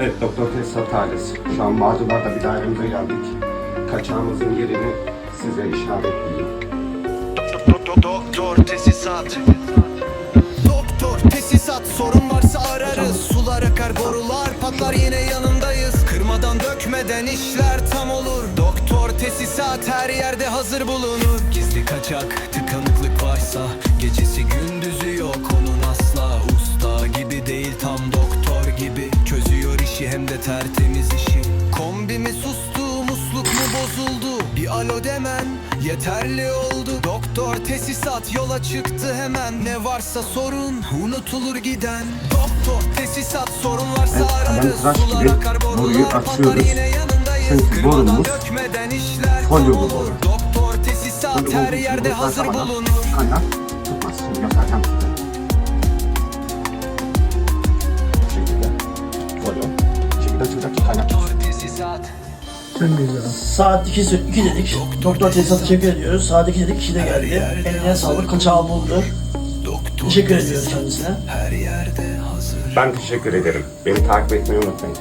Evet Doktor Tesisat ailesi. Şu an Bağcılar'da bir dairemize geldik. Kaçağımızın yerini size işaretleyeyim. Doktor tesisat. Doktor tesisat sorun varsa ararız. Sular akar borular patlar yine yanındayız. Kırmadan dökmeden işler tam olur. Doktor tesisat her yerde hazır bulunur. Gizli kaçak tıkanıklık varsa Gecesi gündüzü yok. Onun asla Usta gibi değil tam doktor gibi. Çözüyor işi hem de tertemiz işi. Kombi mi sustu musluk mu bozuldu? Bir alo demen yeterli oldu. Doktor tesisat yola çıktı hemen. Ne varsa sorun unutulur giden. Doktor tesisat sorun varsa Evet, ararız. Sular akar borular patlar. yine yanındayız. Çünkü borumuz dökmeden işler olur boru. Doktor tesisat her yerde hazır bulunur. Kaynak tutmaz. Şimdi göstereceğim Ki kaynak tesisat Saat 2, 2 dedik. Doktor tesisat teşekkür ediyoruz. Saat 2 dedik, kişi de geldi. Eline sağlık, kaçağı buldu. Teşekkür ediyoruz kendisine. Her yerde hazır Ben teşekkür ederim. Beni takip etmeyi unutmayın.